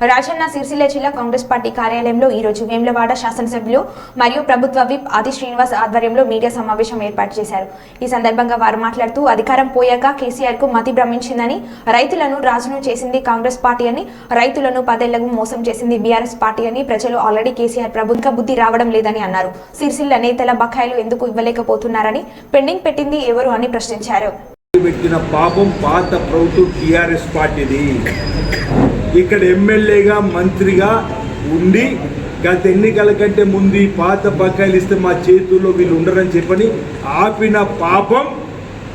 రాజన్న సిరిసిల్ల జిల్లా కాంగ్రెస్ పార్టీ కార్యాలయంలో ఈ రోజు వేములవాడ శాసనసభ్యులు మరియు ప్రభుత్వ విప్ ఆది శ్రీనివాస్ ఆధ్వర్యంలో మీడియా సమావేశం ఏర్పాటు చేశారు. ఈ సందర్భంగా వారు మాట్లాడుతూ అధికారం పోయాక కేసీఆర్కు మతి భ్రమించిందని రైతులను రాజును చేసింది కాంగ్రెస్ పార్టీ అని రైతులను పదేళ్ళకు మోసం చేసింది బీఆర్ఎస్ పార్టీ అని ప్రజలు ఆల్రెడీ కేసీఆర్ ప్రభుత్వ బుద్ధి రావడం లేదని అన్నారు. సిరిసిల్ల నేతల బకాయిలు ఎందుకు ఇవ్వలేకపోతున్నారని పెండింగ్ పెట్టింది ఎవరు అని ప్రశ్నించారు. పెట్టిన పాపం పాత ప్రభుత్వం టీఆర్ఎస్ పార్టీది. ఇక్కడ ఎమ్మెల్యేగా మంత్రిగా ఉండి గత ఎన్నికల కంటే ముందు పాత బకాయిలు ఇస్తే మా చేతుల్లో వీళ్ళు ఉండరని చెప్పని ఆపిన పాపం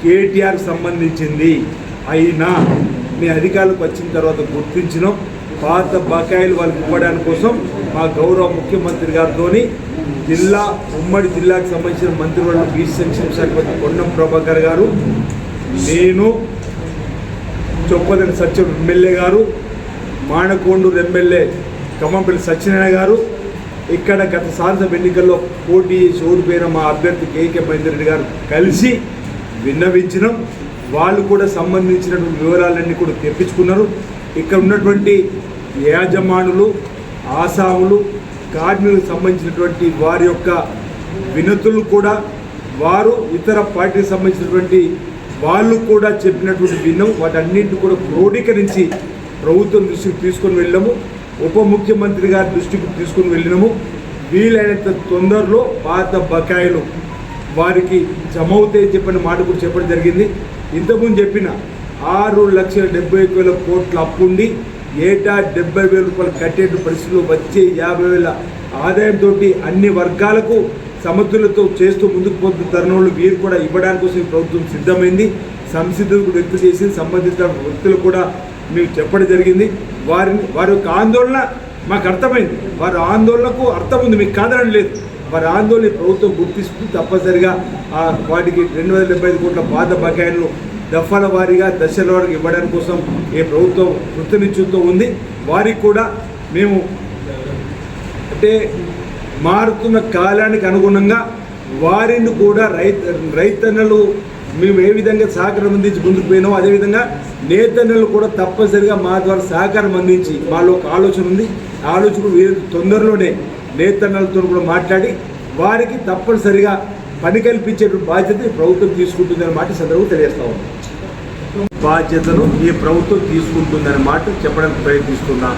కేటీఆర్ సంబంధించింది. అయినా మీ అధికారులకు వచ్చిన తర్వాత గుర్తించినాం. పాత బకాయిలు వాళ్ళకి ఇవ్వడానికి కోసం మా గౌరవ ముఖ్యమంత్రి గారితో జిల్లా ఉమ్మడి జిల్లాకు సంబంధించిన మంత్రివర్గం బీసీ సంక్షేమ శాఖ మంత్రి కొండం ప్రభాకర్ గారు నేను చొప్పదని సత్యం ఎమ్మెల్యే గారు మాణకొండూరు ఎమ్మెల్యే కమ్మంపల్లి సత్యనారాయణ గారు. ఇక్కడ గత శాసనసభ ఎన్నికల్లో పోటీ చేసి ఓడిపోయిన మా అభ్యర్థి కేకే మహేందర్ గారు కలిసి విన్నవించినాం. వాళ్ళు కూడా సంబంధించినటువంటి వివరాలన్నీ కూడా తెప్పించుకున్నారు. ఇక్కడ ఉన్నటువంటి యాజమానులు ఆసాములు కార్మికులకు సంబంధించినటువంటి వారి యొక్క వినతులు కూడా వారు ఇతర పార్టీకి సంబంధించినటువంటి వాళ్ళు కూడా చెప్పినటువంటి విన్నాం వాటన్నింటిని కూడా క్రోడీకరించి ప్రభుత్వం దృష్టికి తీసుకొని వెళ్ళాము ఉప ముఖ్యమంత్రి గారి దృష్టికి తీసుకొని వెళ్ళినాము. వీలైనంత తొందరలో పాత బకాయిలు వారికి జమ అవుతాయి చెప్పిన మాట కూడా చెప్పడం జరిగింది. ఇంతకుముందు చెప్పిన ఆరు లక్షల డెబ్బై ఒక వేల కోట్ల అప్పుండి ఏటా డెబ్బై వేల రూపాయలు కట్టే పరిస్థితులు వచ్చే యాభై వేల ఆదాయంతో అన్ని వర్గాలకు సమతులతో చేస్తూ ముందుకు పోతున్న తరుణంలో వీరు కూడా ఇవ్వడానికి కోసం ప్రభుత్వం సిద్ధమైంది. సంసిద్ధత కూడా వ్యక్తం చేసి సంబంధిత వ్యక్తులు కూడా మీకు చెప్పడం జరిగింది. వారిని వారి యొక్క ఆందోళన మాకు అర్థమైంది. వారి ఆందోళనకు అర్థం ఉంది మీకు కాదనడం లేదు. వారి ఆందోళన ప్రభుత్వం గుర్తిస్తూ తప్పనిసరిగా. ఆ వాటికి రెండు వందల డెబ్బై ఐదు కోట్ల పాత బకాయిలను దఫాల వారీగా దశల వారికి ఇవ్వడానికి కోసం ఈ ప్రభుత్వం కృతనిశ్చయంతో ఉంది. వారికి కూడా మేము అంటే మారుతున్న కాలానికి అనుగుణంగా వారిని కూడా రైత రైతన్నలు మేము ఏ విధంగా సహకారం అందించి ముందుకు పోయినామో అదేవిధంగా నేతన్నలు కూడా తప్పనిసరిగా మా ద్వారా సహకారం అందించి వాళ్ళు ఒక ఆలోచన ఉంది. ఆలోచన తొందరలోనే నేతన్నలతో కూడా మాట్లాడి వారికి తప్పనిసరిగా పని కల్పించే బాధ్యత ప్రభుత్వం తీసుకుంటుందనే మాట సందర్భం సందర్భంగా తెలియజేస్తా బాధ్యతను ఈ ప్రభుత్వం తీసుకుంటుందనే మాట చెప్పడానికి ప్రయత్నిస్తున్నాం.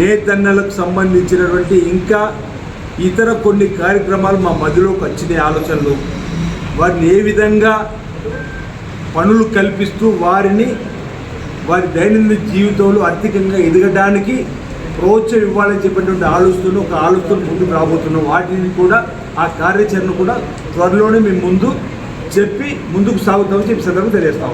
నేతన్నలకు సంబంధించినటువంటి ఇంకా ఇతర కొన్ని కార్యక్రమాలు మా మధ్యలోకి వచ్చినాయి ఆలోచనలు. వారిని ఏ విధంగా పనులు కల్పిస్తూ వారిని వారి దైనందిన జీవితంలో ఆర్థికంగా ఎదగడానికి ప్రోత్సాహం ఇవ్వాలని చెప్పినటువంటి ఆలోచనలు ఒక ఆలోచన ముందుకు రాబోతున్నాం వాటిని కూడా ఆ కార్యాచరణ కూడా త్వరలోనే మేము ముందు చెప్పి ముందుకు సాగుతామని చెప్పి సందర్భం తెలియజేస్తా